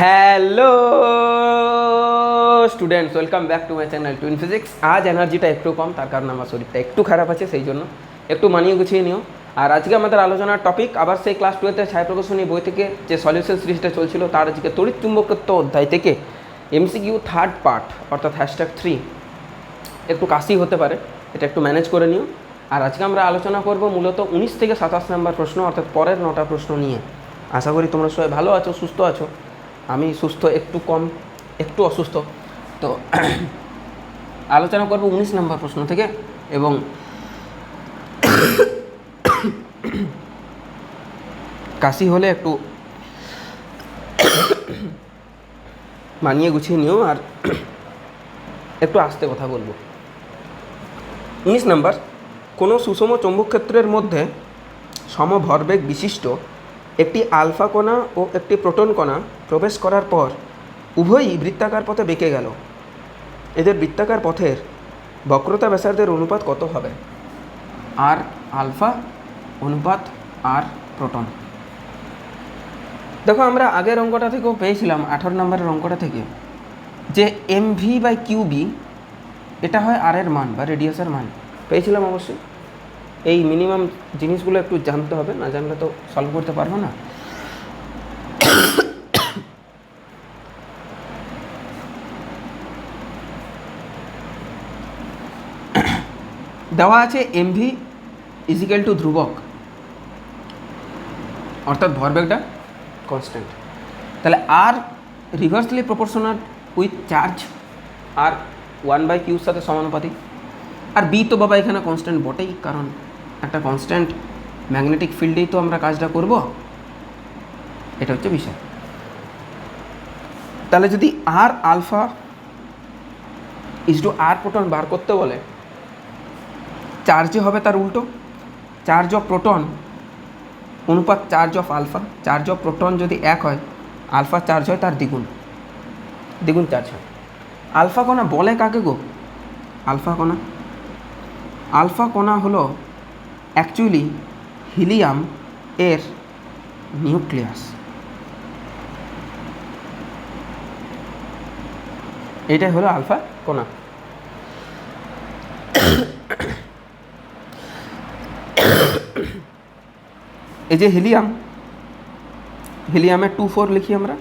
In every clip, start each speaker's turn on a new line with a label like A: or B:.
A: Hello students welcome back to my channel twin physics আজ এনার্জিটা একটু কম, তার কারণে আমার শরীরটা একটু খারাপ আছে, সেই জন্য একটু মানিয়ে গুছিয়ে নিও। আর আজকে আমাদের আলোচনার টপিক আবার সেই ক্লাস টুয়েলভের ছায়া প্রকাশনী বই থেকে যে সলিউশন সিরিজটা চলছিল, তার আজকে তড়িৎ চুম্বকত্ব অধ্যায় থেকে এমসিকিউ থার্ড পার্ট অর্থাৎ হ্যাশট্যাগ থ্রি একটু কাশি হতে পারে, এটা একটু ম্যানেজ করে নিও। আর আজকে আমরা আলোচনা করব মূলত উনিশ থেকে সাতাশ নম্বর প্রশ্ন, অর্থাৎ পরের নটা প্রশ্ন নিয়ে। আশা করি তোমরা সবাই ভালো আছো, সুস্থ আছো। আমি সুস্থ, একটু কম, একটু অসুস্থ। তো আলোচনা করব উনিশ নম্বর প্রশ্ন থেকে এবং কাশি হলে একটু মানিয়ে গুছিয়ে নিও আর একটু আস্তে কথা বলব। উনিশ নাম্বার, কোনো সুষম চৌম্বক ক্ষেত্রের মধ্যে সমভরবেগ বিশিষ্ট একটি আলফা কণা ও একটি প্রোটন কণা প্রবেশ করার পর উভয়ই বৃত্তাকার পথে বেঁকে গেল। এদের বৃত্তাকার পথের বক্রতা ব্যাসার্ধের অনুপাত কত হবে? আর আলফা অনুপাত আর প্রোটন। দেখো, আমরা আগের অঙ্কটা থেকেও পেয়েছিলাম, আঠারো নম্বরের অঙ্কটা থেকে, যে এম ভি বাই কিউবি এটা হয় আর এর মান বা রেডিয়াসের মান। পেয়েছিলাম অবশ্যই? এই মিনিমাম জিনিসগুলো একটু জানতে হবে, না জানলে তো সলভ করতে পারব না। দেওয়া আছে এমভি ইজিক্যাল টু ধ্রুবক। অর্থাৎ ভরবেগটা কনস্ট্যান্ট তাহলে R reversely proportional with charge R one by কিউর সাথে সমানুপাতিক। আর বি তো বাবা এখানে কনস্ট্যান্ট বটেই, কারণ একটা কনস্ট্যান্ট ম্যাগনেটিক ফিল্ডেই তো আমরা কাজটা করব। এটা হচ্ছে বিষয়। তাহলে যদি R alpha is to R proton বার করতে বলে চার্জে হবে তার উল্টো। চার্জ অফ প্রোটন অনুপাত charge of alpha charge of proton যদি এক হয় আলফা চার্জ হয় তার দ্বিগুণ। দ্বিগুণ চার্জ হয়। আলফা কণা বলে কাকে গো? আলফা কণা। আলফা কণা হলো অ্যাকচুয়ালি হিলিয়াম এর নিউক্লিয়াস। এটাই হলো আলফা কণা এই যে হিলিয়াম, হিলিয়ামের টু ফোর লিখি আমরা।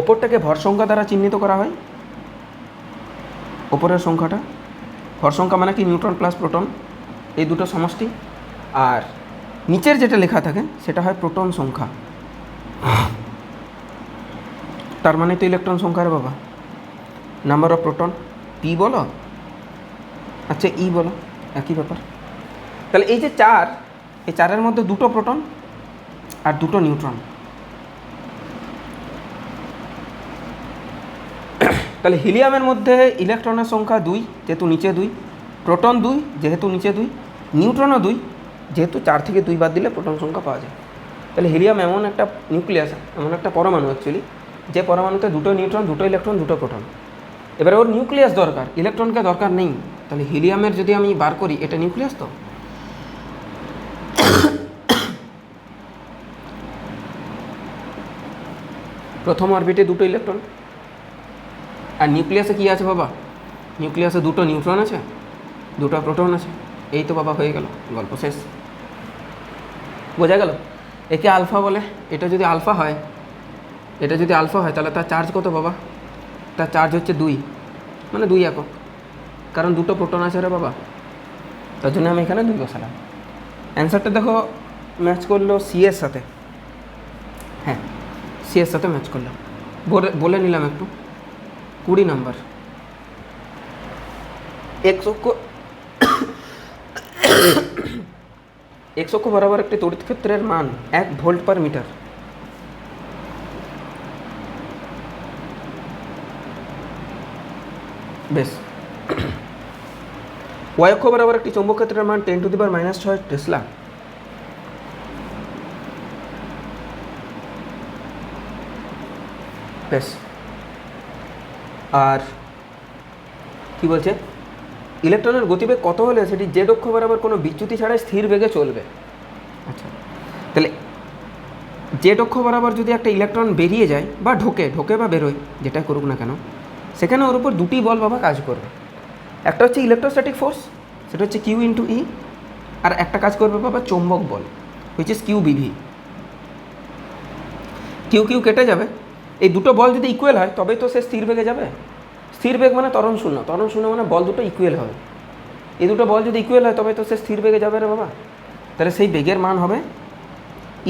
A: ওপরটাকে ভর সংখ্যা দ্বারা চিহ্নিত করা হয়। ওপরের সংখ্যাটা। ভর সংখ্যা মানে কি? Neutron plus proton. এই দুটো সমষ্টি। আর নিচের যেটা লেখা থাকে, সেটা হয় প্রোটন সংখ্যা। তার মানে তো ইলেকট্রন সংখ্যা রে বাবা। নাম্বার অফ প্রোটন পি বলো? আচ্ছা ই বলো, একই ব্যাপার। তাহলে এই যে চার, এই চারের মধ্যে দুটো প্রোটন আর দুটো নিউট্রন। তাহলে হিলিয়ামের মধ্যে ইলেকট্রনের সংখ্যা দুই, যেহেতু নিচে দুই, প্রোটন দুই, যেহেতু নিচে দুই, নিউট্রনও দুই যেহেতু চার থেকে দুই বাদ দিলে প্রোটন সংখ্যা পাওয়া যায়। তাহলে হিলিয়াম এমন একটা নিউক্লিয়াস, এমন একটা পরমাণু অ্যাকচুয়ালি যে পরমাণুতে দুটো নিউট্রন, দুটো ইলেকট্রন, দুটো প্রোটন। এবারে ওর নিউক্লিয়াস দরকার, ইলেকট্রনকে দরকার নেই। তাহলে হিলিয়ামের যদি আমি বার করি, এটা নিউক্লিয়াস তো? প্রথম অরবিটে দুটো ইলেকট্রন। আর নিউক্লিয়াসে কী আছে বাবা? নিউক্লিয়াসে দুটো নিউট্রন আছে, দুটো প্রোটন আছে। এই তো বাবা হয়ে গেল, গল্প শেষ। বোঝা গেল? একে আলফা বলে, এটা যদি আলফা হয়, এটা যদি আলফা হয়, তাহলে তার চার্জ কত বাবা? তার চার্জ হচ্ছে দুই। মানে দুই একক। কারণ দুটো প্রোটন আছে রে বাবা। তার জন্য আমি এখানে দুই বসালাম। অ্যান্সারটা দেখো ম্যাচ করল সি এর সাথে। হ্যাঁ সি এর সাথে ম্যাচ করলাম বলে নিলাম একটু। কুড়ি নাম্বার এক অক্ষ এক অক্ষ বরাবর একটি তড়িৎ ক্ষেত্রের মান এক ভোল্ট পার মিটার। বেশ। ওয়াই অক্ষ বরাবর একটি চৌম্বক ক্ষেত্রের মান ten to the power minus ছয় টেসলা। বেশ। আর কি বলছে? ইলেকট্রনের গতিবেগ কত হলে সেটি জেড অক্ষ বরাবর কোনো বিচ্যুতি ছাড়াই স্থির বেগে চলবে? আচ্ছা। তাহলে জেড অক্ষ বরাবর যদি একটা ইলেকট্রন বেরিয়ে যায় বা ঢোকে ঢোকে বা বেরোয় যেটা করুক না কেন সেখানে ওর উপর দুটি বল বাবা কাজ করবে। একটা হচ্ছে ইলেকট্রোস্ট্যাটিক ফোর্স সেটা হচ্ছে কিউ ইন্টু ই আর একটা কাজ করবে বাবা চৌম্বক বল which is Q B V. Q Q কেটে যাবে। এই দুটো বল যদি ইকুয়াল হয় তবেই তো সে স্থির বেগে যাবে। স্থির বেগ মানে তরণ শূন্য। তরণ শূন্য মানে বল দুটো ইকুয়েল হবে। এই দুটো বল যদি ইকুয়েল হয়, তবে তো সে স্থির বেগে যাবে রে বাবা। তাহলে সেই বেগের মান হবে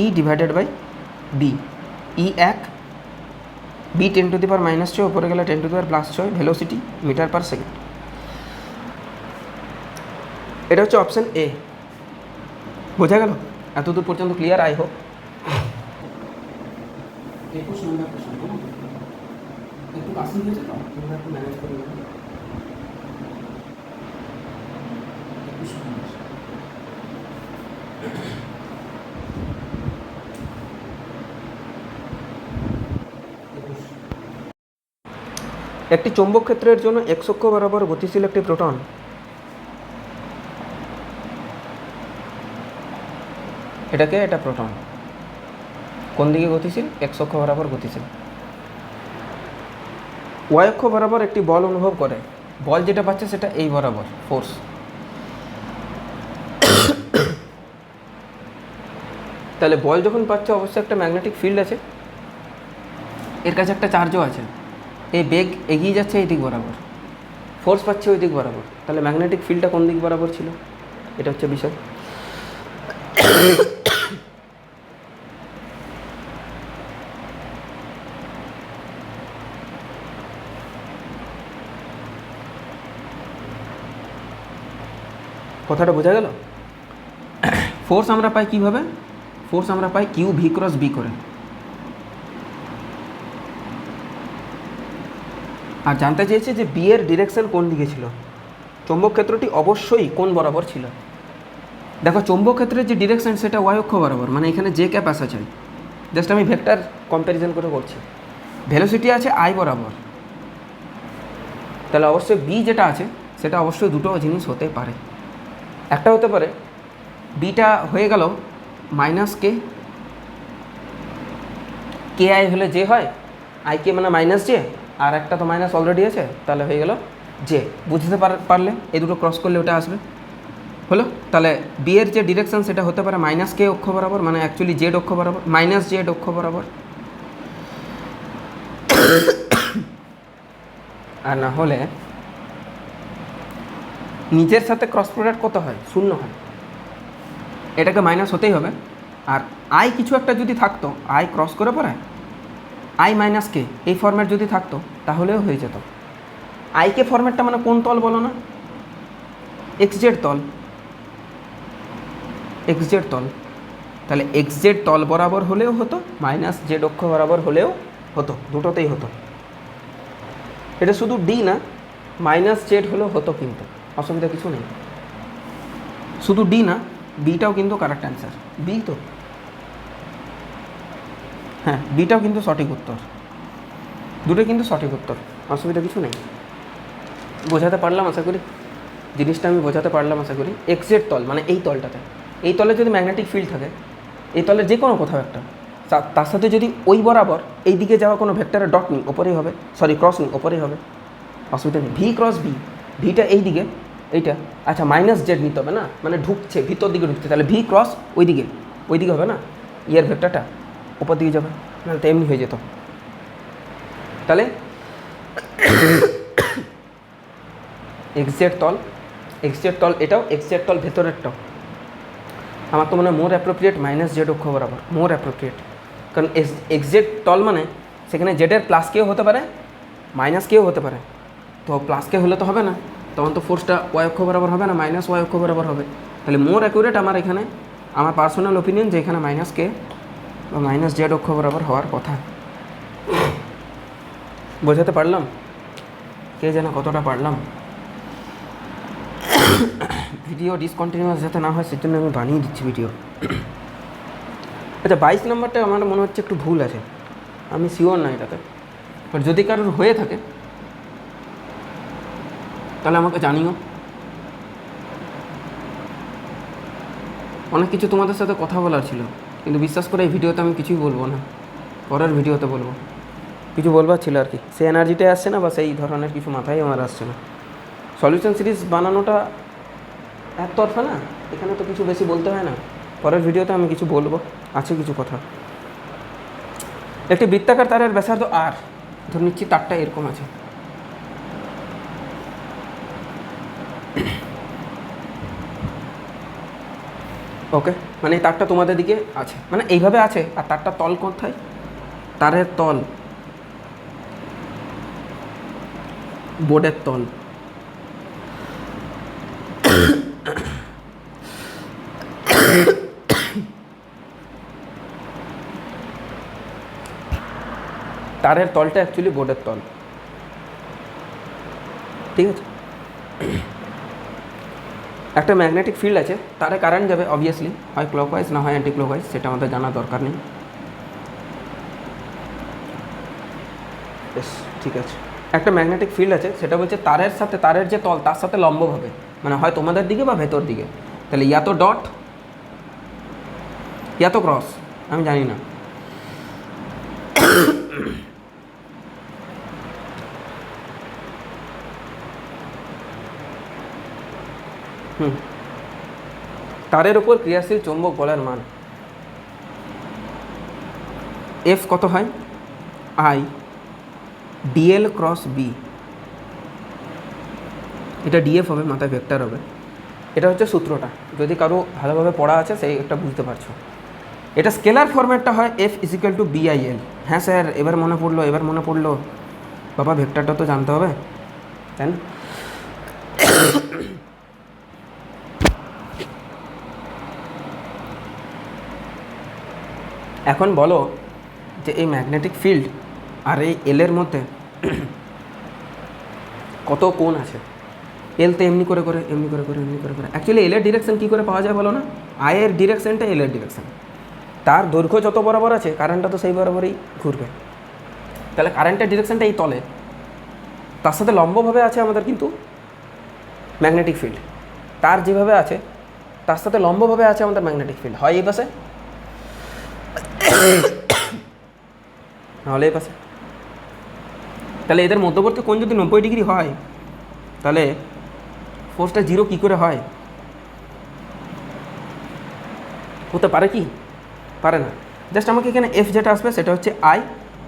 A: E divided by B E এক B ten to the power minus ছয় ওপরে গেলে ten to the power plus ছয় ভেলোসিটি মিটার পার সেকেন্ড এটা হচ্ছে অপশান এ বোঝা গেল? এতদূর পর্যন্ত ক্লিয়ার আই হোক একুশ নম্বর প্রশ্ন একটু কাশি হয়েছে তো তোমরা একটু ম্যানেজ করে নেবে। একটি চৌম্বক ক্ষেত্রের জন্য এক্স অক্ষ বরাবর গতিশীল একটি প্রোটন। এটাকে এটা প্রোটন। কোন দিকে গতিশীল? এক্স অক্ষ বরাবর গতিশীল। ওয়াই অক্ষ বরাবর একটি বল অনুভব করে। বল যেটা পাচ্ছে সেটা এই বরাবর ফোর্স তাহলে বল যখন পাচ্ছে, অবশ্যই একটা ম্যাগনেটিক ফিল্ড আছে। এর কাছে একটা চার্জও আছে। এই বেগ এগিয়ে যাচ্ছে এই দিক বরাবর। ফোর্স পাচ্ছে ওই দিক বরাবর। তাহলে ম্যাগনেটিক ফিল্ডটা কোন দিক বরাবর ছিল? এটা হচ্ছে বিষয়। কথাটা বোঝা গেল? ফোর্স আমরা পাই কীভাবে? ফোর্স আমরা পাই কিউ ভি ক্রস বি করে। আর জানতে চেয়েছে যে বি এর ডিরেকশন কোন দিকে ছিল? চৌম্বক ক্ষেত্রটি অবশ্যই কোন বরাবর ছিল? দেখো, চৌম্বক ক্ষেত্রের যে ডিরেকশন সেটা ওয়াই অক্ষ বরাবর মানে এখানে যে ক্যাপ আসা চাই জাস্ট আমি ভেক্টর কম্প্যারিজন করে করছি। ভেলোসিটি আছে আই বরাবর। তাহলে অবশ্যই বি যেটা আছে, সেটা অবশ্যই দুটো জিনিস হতে পারে। একটা হতে পারে বিটা হয়ে গেল মাইনাস কে কে আই হলে যে হয় আই কে মানে মাইনাস জে আর একটা তো মাইনাস অলরেডি আছে, তাহলে হয়ে গেল জে বুঝতে পার- পারলে এই দুটো ক্রস করলে ওটা আসবে। হলো? তাহলে বি এর যে ডিরেকশন সেটা হতে পারে মাইনাস কে অক্ষ বরাবর মানে অ্যাকচুয়ালি জেড অক্ষ বরাবর মাইনাস জেড অক্ষ বরাবর। আর না হলে নিজের সাথে ক্রস প্রোডাক্ট কত হয়? শূন্য হয়। এটাকে মাইনাস হতেই হবে। আর আই কিছু একটা যদি থাকতো আই ক্রস করে পরে আই মাইনাস কে এই ফর্ম্যাট যদি থাকতো, তাহলেও হয়ে যেত। আই কে ফর্ম্যাটটা মানে কোন তল বলো না? এক্স জেড তল। এক্স জেড তল। তাহলে এক্স জেড তল বরাবর হলেও হতো মাইনাস জেড অক্ষ বরাবর হলেও হতো, দুটোতেই হতো। এটা শুধু ডি না মাইনাস জেড হলেও হতো কিন্তু। অসুবিধা কিছু নেই। শুধু ডি না বিটাও কিন্তু কারেক্ট অ্যান্সার বি তো? হ্যাঁ বিটাও কিন্তু সঠিক উত্তর। দুটোই কিন্তু সঠিক উত্তর, অসুবিধা কিছু নেই। বোঝাতে পারলাম আশা করি? জিনিসটা আমি বোঝাতে পারলাম আশা করি। এক্সের তল মানে এই তলটাতে। এই তলে যদি ম্যাগনেটিক ফিল্ড থাকে, এই তলের যে কোনো কোথাও একটা তার সাথে যদি ওই বরাবর এই দিকে যাওয়া কোনো ভেক্টরের ডট নিই, ওপরেই হবে। সরি ক্রস নিই, ওপরেই হবে। অসুবিধা নেই। ভি ক্রস ভি ভিটা এই দিকে এইটা। আচ্ছা মাইনাস জেড নিতে হবে না? মানে ঢুকছে, ভিতর দিকে ঢুকছে। তাহলে ভি ক্রস ওই দিকে ওই দিকে হবে না? ইয়ের ভেক্টরটা ওপর দিকে যাবে। না তো এমনি হয়ে যেত। তাহলে এক্সজেড তল এক্সজেড তল এটাও এক্সজেড তল ভেতরেরটাও। আমার তো মনে হয় মোর অ্যাপ্রোপ্রিয়েট মাইনাস জেড অক্ষ বরাবর। মোর অ্যাপ্রোপ্রিয়েট কারণ এক্সজেড তল মানে সেখানে জেডের প্লাস কেও হতে পারে মাইনাস কেও হতে পারে। তো প্লাস কে হলে তো হবে না। তখন তো ফোর্সটা ওয়াই অক্ষ বরাবর হবে না মাইনাস ওয়াই অক্ষ বরাবর হবে। তাহলে মোর অ্যাকুরেট আমার এখানে, আমার পার্সোনাল ওপিনিয়ন যে এখানে মাইনাস কে বা মাইনাস জেড অক্ষ বরাবর হওয়ার কথা। বোঝাতে পারলাম? কে যেন কতটা পারলাম। ভিডিও ডিসকন্টিনিউয়াস যাতে না হয়, সেজন্য আমি বানিয়ে দিচ্ছি ভিডিও আচ্ছা বাইশ নম্বরটা আমার মনে হচ্ছে একটু ভুল আছে। আমি শিওর না এটাতে। বাট যদি কারোর হয়ে থাকে তাহলে আমাকে জানিও। অনেক কিছু তোমাদের সাথে কথা বলার ছিল, কিন্তু বিশ্বাস করে এই ভিডিওতে আমি কিছুই বলব না। পরের ভিডিওতে বলব। কিছু বলবার ছিল আর কি। সেই এনার্জিটাই আসছে না বা সেই ধরনের কিছু মাথায় আমার আসছে না। সলিউশন সিরিজ বানানোটা এক একতরফা না, এখানে তো কিছু বেশি বলতে হয় না। পরের ভিডিওতে আমি কিছু বলব, আছে কিছু কথা। একটি বৃত্তাকার তারের ব্যাসার্ধ আর ধরে নিচ্ছি তারটা এরকম আছে। ওকে মানে এই তারটা তোমাদের দিকে আছে। মানে এইভাবে আছে, আর তারটা তল কোথায়? তারের তল। বোর্ডের তল। তারের তলটা অ্যাকচুয়ালি বোর্ডের তল। ঠিক আছে? একটা ম্যাগনেটিক ফিল্ড আছে, তারে কারেন্ট যাবে অবভিয়াসলি হয় ক্লকওয়াইজ না হয় অ্যান্টি ক্লকওয়াইজ সেটা আমাদের জানা দরকার নেই। ঠিক আছে। একটা ম্যাগনেটিক ফিল্ড আছে, সেটা বলছে তারের সাথে, তারের যে তল, তার সাথে লম্বভাবে। মানে হয় তোমাদের দিকে বা ভেতর দিকে। তাহলে, ইয়া তো ডট ইয়া তো ক্রস আমি জানি না। তারের উপর ক্রিয়াশীল চৌম্বক বলের মান। এফ কত হয়? আই ডিএল ক্রস বি এটা ডিএফ হবে, মাথায় ভেক্টর হবে। এটা হচ্ছে সূত্রটা। যদি কারও ভালোভাবে পড়া আছে, সেই একটা বুঝতে পারছ। এটা স্কেলার ফরম্যাটটা হয় F is equal to BIL হ্যাঁ স্যার, এবার মনে পড়ল, এবার মনে পড়ল। বাবা ভেক্টরটা তো জানতে হবে। তাই না এখন বলো যে এই ম্যাগনেটিক ফিল্ড আর এই এলের মধ্যে কত কোণ আছে? এল তো এমনি করে করে, এমনি করে করে, এমনি করে করে। অ্যাকচুয়ালি এলের ডিরেকশন কী করে পাওয়া যায় বলো না? আয়ের ডিরেকশনটা এলের ডিরেকশন তার দৈর্ঘ্য যত বরাবর আছে কারেন্টটা তো সেই বরাবরই ঘুরবে। তাহলে কারেন্টের ডিরেকশনটা এই তলে। তার সাথে লম্বভাবে আছে আমাদের কিন্তু ম্যাগনেটিক ফিল্ড তার যেভাবে আছে, তার সাথে লম্বভাবে আছে আমাদের ম্যাগনেটিক ফিল্ড হয় এই পাশে? নাহলে এই পাশে। তাহলে এদের মধ্যবর্তী কোণ যদি নব্বই ডিগ্রি হয়, তাহলে ফোর্সটা জিরো কী করে হয়? হতে পারে কি? পারে না। জাস্ট আমাকে এখানে এফ যেটা আসবে সেটা হচ্ছে আই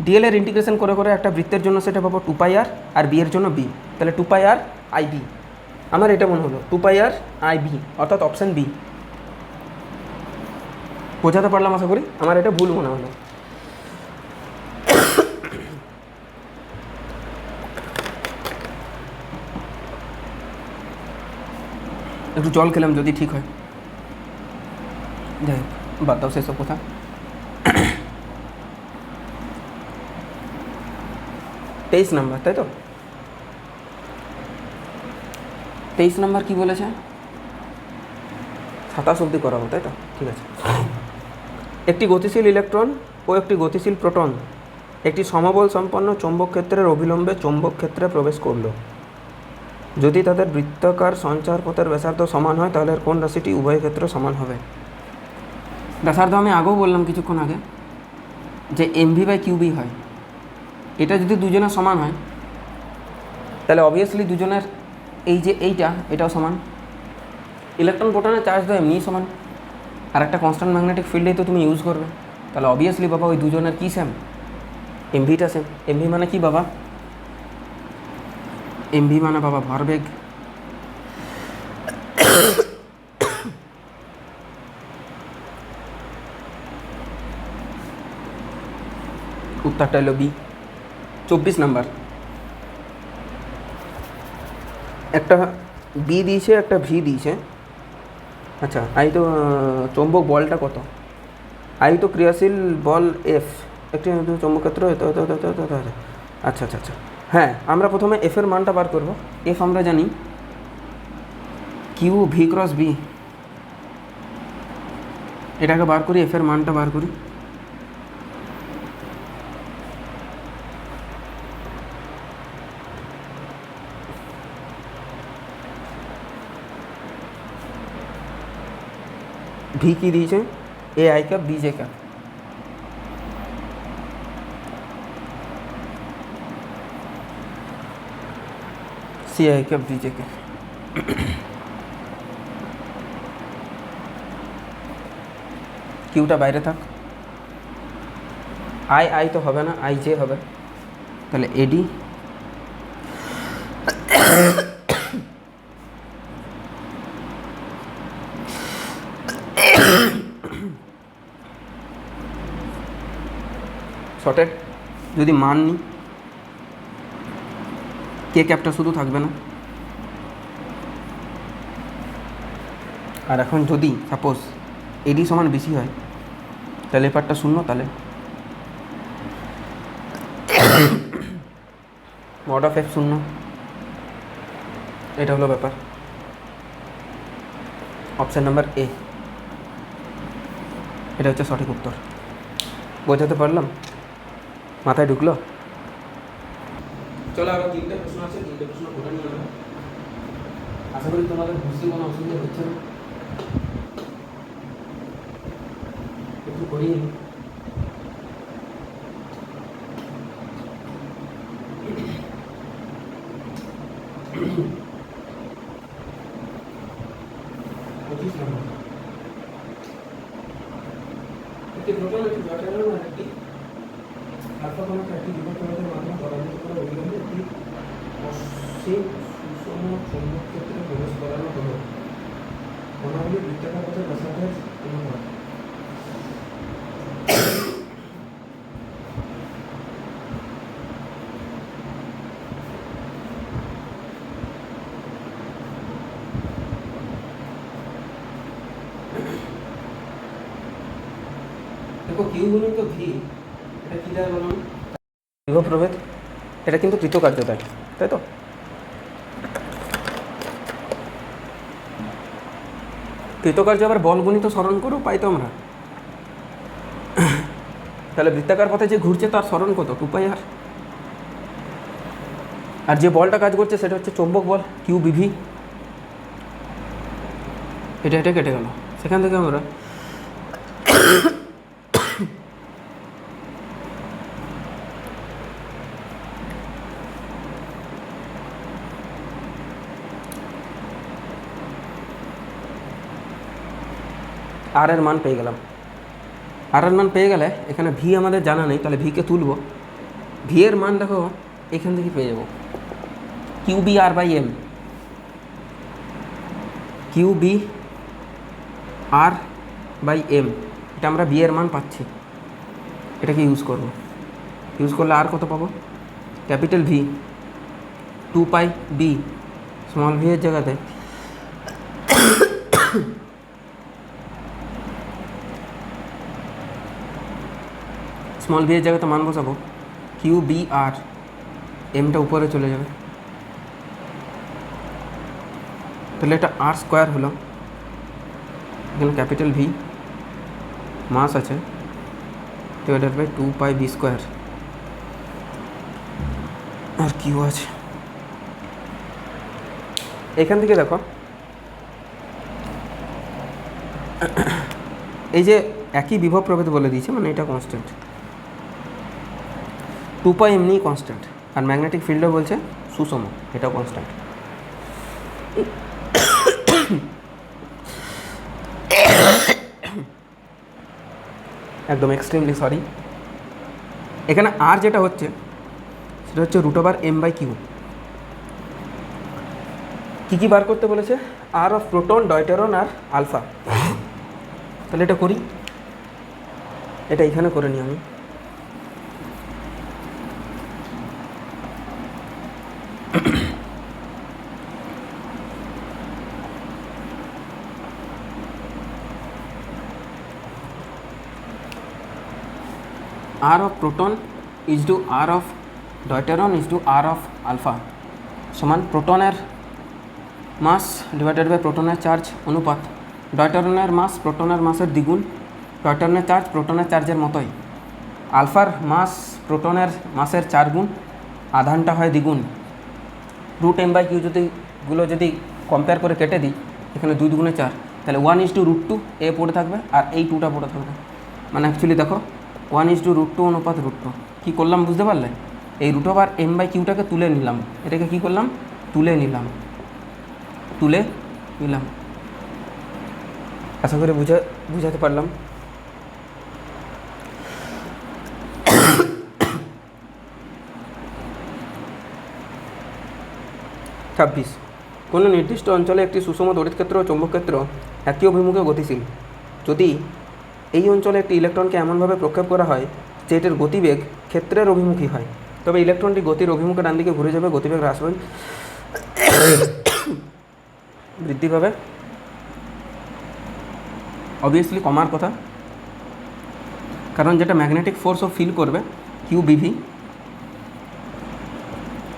A: ডিএল এর ইন্টিগ্রেশন করে করে একটা বৃত্তের জন্য সেটা পাবো টু পাই আর আর বি এর জন্য বি তাহলে two pi R I B আমার এটা মনে হলো two pi R I B অর্থাৎ অপশান বি বোঝাতে পারলাম আশা করি? আমার এটা ভুল মনে হলো। একটু জল খেলাম যদি ঠিক হয়। যাই হোক, বাদ দাও সেসব কথা। তেইশ নাম্বার, তাই তো? তেইশ নাম্বার কি বলেছে? সাতাশ অবধি করাবো, তাই তো? ঠিক আছে। একটি গতিশীল ইলেকট্রন ও একটি গতিশীল প্রোটন একটি সমবল সম্পন্ন চৌম্বক ক্ষেত্রের অবিলম্বে চৌম্বক ক্ষেত্রে প্রবেশ করল। যদি তাদের বৃত্তাকার সঞ্চার পথের ব্যাসার্ধ সমান হয়, তাহলে কোন রাশিটি উভয় ক্ষেত্রে সমান হবে? ব্যাসার্ধ আমি আগেও বললাম কিছুক্ষণ আগে যে এমভি বাই কিউবি হয়। এটা যদি দুজনের সমান হয়, তাহলে অবভিয়াসলি দুজনের এই যে এইটা, এটাও সমান। ইলেকট্রন প্রোটনের চার্জ তো এমনিই সমান। আর একটা কনস্ট্যান্ট ম্যাগনেটিক ফিল্ডেই তো তুমি ইউজ করবে। তাহলে অবভিয়াসলি বাবা ওই দুজনের কী সেম এমভিটা সেম এমভি মানে কি বাবা? এমভি মানে বাবা ভরবেগ উত্তরটা হলো বি। চব্বিশ নাম্বার। একটা বি দিয়েছে, একটা ভি দিয়েছে। আচ্ছা আই তো চৌম্বক বলটা কত? আই তো ক্রিয়াশীল বল এফ একটি চৌম্বক ক্ষেত্র। আচ্ছা আচ্ছা আচ্ছা। হ্যাঁ আমরা প্রথমে এফ এর মানটা বার করব। এফ আমরা জানি কিউ ভি ক্রস বি এটাকে বার করি এফ এর মানটা বার করি। ভি কি দিয়েছে? A I cap B J cap I cap D J cap কিউটা বাইরে থাক। আই আই তো হবে না, আই জে হবে। তাহলে এডি শর্টেড যদি মান নিই। কে ক্যাপটা শুধু থাকবে না? আর এখন যদি সাপোজ এডি সমান বেশি হয়, তাহলে এই পার্টটা শূন্য তাহলে? মড অফ এফ শূন্য। এটা হলো ব্যাপার। অপশান নাম্বার এ এটা হচ্ছে সঠিক উত্তর। বোঝাতে পারলাম? মাথায় ঢুকলো? চলো আরও তিনটে প্রশ্ন আছে, তিনটে প্রশ্ন করে নিয়ে নেব আশা করি তোমাদের বুঝতে কোনো অসুবিধা হচ্ছে না। একটু করিয়ে। পঁচিশ নম্বর। একটি প্রোটন একটি জটায়ু একটি আলফা কণাকে একটি বিভক্তবাদের মাধ্যমে পরাজিত করে অবিলম্বে একটি অসীম সুষম চৌম্বক ক্ষেত্রে প্রবেশ করানো হলো। কণাগুলি বৃত্তাকার পথে ব্যাসার্ধের অনুপাত দেখো কিউ গুণিত ভি এটা কী দেয় বলুন। বিভব প্রভেদ এটা কিন্তু তাই তো? কৃতকার্য আবার বল গুণিত স্মরণ আমরা। তাহলে বৃত্তাকার পথে যে ঘুরছে তার স্মরণ কত? টু পাই আর। আর যে বলটা কাজ করছে সেটা হচ্ছে চৌম্বক বল, কিউ বিভি এটা এটা কেটে গেল। সেখান থেকে আমরা আর এর মান পেয়ে গেলাম। আর এর মান পেয়ে গেলে এখানে ভি আমাদের জানা নেই, তাহলে ভিকে তুলব। ভি এর মান দেখো, এখান থেকে পেয়ে যাব। Q B R by M Q B R by M এটা আমরা বি এর মান পাচ্ছি। এটাকে ইউজ করব। ইউজ করলে আর কত পাবো? Capital V two pi B small V এর জায়গাতে। স্মল ভি এর জায়গাতে মান বসাবো কিউ বি আর এমটা উপরে চলে যাবে। তাহলে এটা আর স্কোয়ার হলো। এখানে ক্যাপিটাল ভি মাস আছে divided by two pi B square R Q আছে। এখান থেকে দেখো, এই যে একই বিভব প্রভেদ বলে দিয়েছে মানে এটা কনস্ট্যান্ট টু পাই এমনি কনস্ট্যান্ট আর ম্যাগনেটিক ফিল্ডও বলছে সুষম, এটাও কনস্ট্যান্ট একদম এক্সট্রিমলি সরি এখানে আর যেটা হচ্ছে, সেটা হচ্ছে root over M by Q কী কী বার করতে বলেছে? R of proton deuteron R alpha তাহলে এটা করি। এটা এখানে করে নিই আমি। R of proton is to r of deuteron is to r of alpha. সমান প্রোটনের মাস ডিভাইডেড বাই প্রোটনের চার্জ অনুপাত। ডয়টারনের মাস প্রোটনের মাসের দ্বিগুণ। ডয়টারনের চার্জ প্রোটনের চার্জের মতোই। আলফার মাস প্রোটনের মাসের চার গুণ। আধানটা হয় দ্বিগুণ। রুট এম বাই কিউ যদি গুলো যদি কম্পেয়ার করে কেটে দিই, এখানে দুই দুগুণে চার। তাহলে one is to root two এ পড়ে থাকবে আর এই টুটা পড়ে থাকবে। মানে অ্যাকচুয়ালি দেখো one is to root two অনুপাত রুট টু কী করলাম বুঝতে পারলে? এই রুট ওভার এম বাই কিউটাকে তুলে নিলাম। এটাকে কী করলাম? তুলে নিলাম। তুলে নিলাম। আশা করে বুঝা বুঝাতে পারলাম। ছাব্বিশ। কোনো নির্দিষ্ট অঞ্চলে একটি সুষম তড়িৎ ক্ষেত্র ও চৌম্বক ক্ষেত্র একই অভিমুখে গতিশীল। যদি এই অঞ্চলে একটি ইলেকট্রনকে এমনভাবে প্রক্ষেপ করা হয় যে এটির গতিবেগ ক্ষেত্রের অভিমুখী হয়। তবে ইলেকট্রনটি গতির অভিমুখে ডান দিকে ঘুরে যাবে গতিবেগ হ্রাস পাবে বৃদ্ধি পাবে। অবভিয়াসলি কমার কথা, কারণ যেটা ম্যাগনেটিক ফোর্সও ফিল করবে কিউ বিভি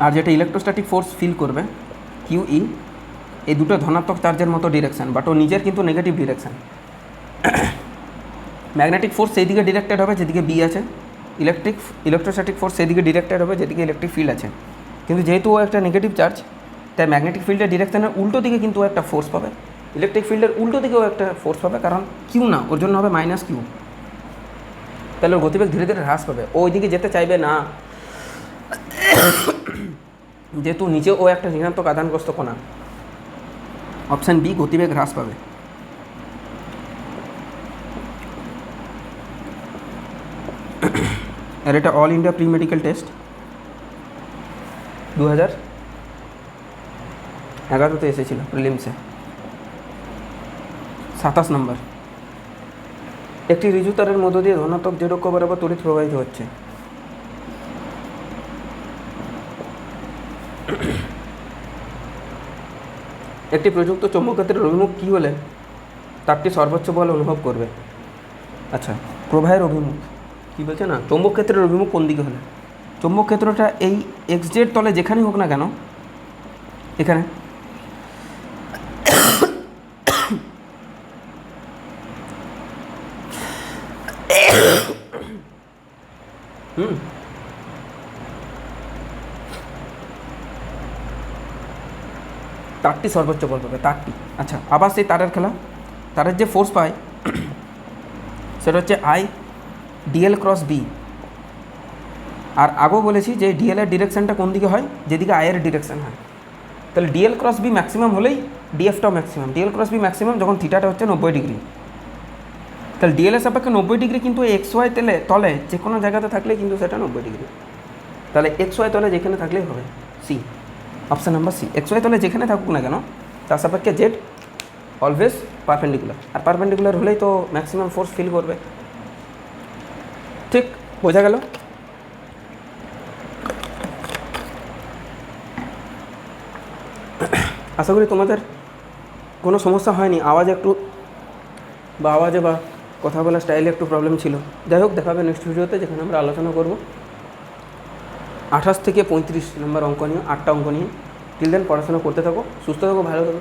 A: আর যেটা ইলেকট্রোস্ট্যাটিক ফোর্স ফিল করবে কিউ ই এই দুটো ধনাত্মক চার্জের মতো ডিরেকশান বাট ও নিজের কিন্তু নেগেটিভ ডিরেকশন ম্যাগনেটিক ফোর্স সেই দিকে ডিরেক্টেড হবে, যেদিকে বি আছে। ইলেকট্রিক, ইলেকট্রোস্ট্যাটিক ফোর্স সেদিকে ডিরেক্টেড হবে, যেদিকে ইলেকট্রিক ফিল্ড আছে। কিন্তু যেহেতু ও একটা নেগেটিভ চার্জ তাই ম্যাগনেটিক ফিল্ডের ডিরেকশনের উল্টো দিকে কিন্তু ও একটা ফোর্স পাবে। ইলেকট্রিক ফিল্ডের উল্টো দিকেও একটা ফোর্স পাবে, কারণ কিউ না, ওর জন্য হবে মাইনাস কিউ তাহলে ওর গতিবেগ ধীরে ধীরে হ্রাস পাবে। ও ওইদিকে যেতে চাইবে না। যেহেতু নিচে ও একটা ঋণাত্মক আদানগ্রস্ত কণা। অপশান বি গতিবেগ হ্রাস পাবে। আর এটা all India pre medical test দু হাজার এগারোতে এসেছিল প্রিলিমসে সাতাশ নম্বর একটি ঋজু তারের মধ্য দিয়ে ধনাত্মক জেডক্ষ বরাবর তড়িৎ প্রবাহিত হচ্ছে। একটি প্রযুক্ত চৌম্বক ক্ষেত্রের অভিমুখ কী হলে? তারটি সর্বোচ্চ বল অনুভব করবে। আচ্ছা প্রবাহের অভিমুখ। কী বলছে না? চৌম্বক ক্ষেত্রের অভিমুখ কোন দিকে হলে? চৌম্বক ক্ষেত্রটা এই এক্স জেড তলে যেখানেই হোক না কেন, এখানে। হুম। তারটি সর্বোচ্চ বল পাবে, তারটি। আচ্ছা আবার সেই তারের খেলা। তারের যে ফোর্স পায়, সেটা হচ্ছে আই ডিএল ক্রস বি আর আগেও বলেছি যে ডিএল এর ডিরেকশনটা কোন দিকে হয়? যেদিকে আয়ের ডিরেকশন হয়। তাহলে ডিএল ক্রস বি ম্যাক্সিমাম হলেই ডিএফটাও maximum DL cross B maximum যখন থিটাটা হচ্ছে নব্বই ডিগ্রি। তাহলে ডিএল এর সাপেক্ষে নব্বই ডিগ্রি কিন্তু এক্স ওয়াই তেলে তলে যে কোনো জায়গাতে থাকলে কিন্তু সেটা নব্বই ডিগ্রি। তাহলে এক্স ওয়াই তলে যেখানে থাকলেই হবে C option number C X Y তলে যেখানে থাকুক না কেন, তার সাপেক্ষে জেড অলওয়েজ পারপেন্ডিকুলার আর পারপেন্ডিকুলার হলেই তো ম্যাক্সিমাম ফোর্স ফিল করবে। ঠিক, বোঝা গেল? আশা করি তোমাদের কোনো সমস্যা হয়নি। আওয়াজ একটু বা আওয়াজে বা কথা বলার স্টাইলে একটু প্রবলেম ছিল। যাই হোক, দেখা দেখাবে নেক্সট ভিডিওতে যেখানে আমরা আলোচনা করব। আঠাশ থেকে পঁয়ত্রিশ নম্বর অঙ্ক নিয়ে, আটটা অঙ্ক নিয়ে। টিল দেন পড়াশোনা করতে থাকো, সুস্থ থাকো, ভালো থাকো।